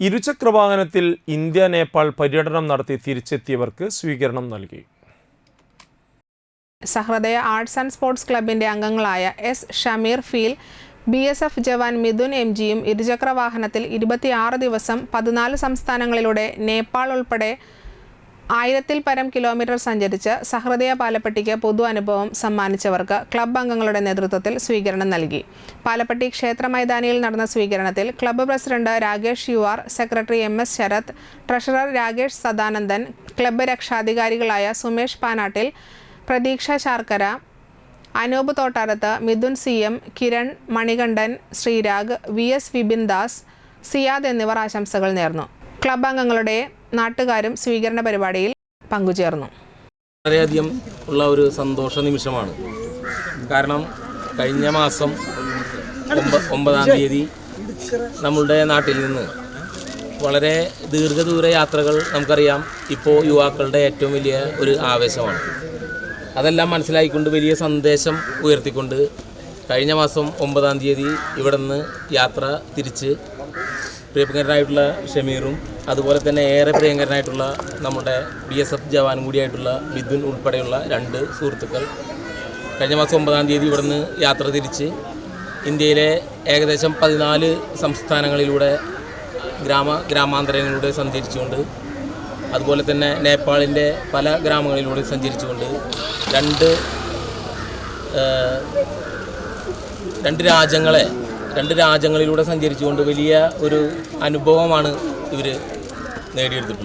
ഇരുചക്രവാഹനത്തിൽ India Nepal പര്യടനം നടത്തി തിരിച്ചെത്തിയവർക്ക് സ്വീകരണം നൽകി. സഹൃദയ ആർട്സ് ആൻഡ് സ്പോർട്സ് ക്ലബിന്റെ അംഗങ്ങളായ S Shameer feel B S F jawan Mithun M ജിയും ഇരുചക്ര വാഹനത്തിൽ ഇരുപത്തിയാറ് ദിവസം പതിനാല് സംസ്ഥാനങ്ങളിലൂടെ നേപ്പാൾ ഉൾപ്പെടെ ആയിരത്തിൽ പരം കിലോമീറ്റർ സഞ്ചരിച്ച് സഹൃദയ പാലപ്പെട്ടിക്ക് പൊതു അനുഭവം സമ്മാനിച്ചവർക്ക് ക്ലബ് അംഗങ്ങളുടെ നേതൃത്വത്തിൽ സ്വീകരണം നൽകി. പാലപ്പെട്ടി ക്ഷേത്ര മൈതാനിയിൽ നടന്ന സ്വീകരണത്തിൽ club president Rakesh U R secretary M S Sarath treasurer Rakesh Sadanandan club രക്ഷാധികാരികളായ Sumesh Panattil Pratheeksha Sharkara Anoop Thottarath Mithun C M Kiran Manikandan Sreerag V S Vipin Das Siyad എന്നിവർ ആശംസകൾ നേർന്നു. ക്ലബ് അംഗങ്ങളുടെ നാട്ടുകാരും സ്വീകരണ പരിപാടിയിൽ പങ്കുചേർന്നു. വളരെയധികം ഉള്ള ഒരു സന്തോഷ നിമിഷമാണ്. കാരണം കഴിഞ്ഞ മാസം ഒമ്പ- ഒമ്പതാം തീയതി നമ്മളുടെ നാട്ടിൽ നിന്ന് വളരെ ദീർഘദൂര യാത്രകൾ നമുക്കറിയാം. ഇപ്പോൾ യുവാക്കളുടെ ഏറ്റവും വലിയ ഒരു ആവേശമാണ്. അതെല്ലാം മനസ്സിലാക്കിക്കൊണ്ട് വലിയ സന്ദേശം ഉയർത്തിക്കൊണ്ട് കഴിഞ്ഞ മാസം ഒമ്പതാം തീയതി ഇവിടെ നിന്ന് യാത്ര തിരിച്ച് പ്രിയങ്കരനായിട്ടുള്ള ഷമീറും അതുപോലെ തന്നെ ഏറെ പ്രിയങ്കരനായിട്ടുള്ള നമ്മുടെ ബി എസ് എഫ് ജവാൻ കൂടിയായിട്ടുള്ള ബിദുൻ ഉൾപ്പെടെയുള്ള രണ്ട് സുഹൃത്തുക്കൾ. കഴിഞ്ഞ മാസം ഒമ്പതാം തീയതി ഇവിടുന്ന് യാത്ര തിരിച്ച് ഇന്ത്യയിലെ ഏകദേശം പതിനാല് സംസ്ഥാനങ്ങളിലൂടെ ഗ്രാമ ഗ്രാമാന്തരങ്ങളിലൂടെ സഞ്ചരിച്ചുകൊണ്ട് അതുപോലെ തന്നെ നേപ്പാളിന്റെ പല ഗ്രാമങ്ങളിലൂടെ സഞ്ചരിച്ചുകൊണ്ട് രണ്ട് രണ്ട് രാജ്യങ്ങളെ രണ്ട് രാജ്യങ്ങളിലൂടെ സഞ്ചരിച്ചുകൊണ്ട് വലിയ ഒരു അനുഭവമാണ് ഇവർ നേടിയെടുത്തിട്ടുള്ളത്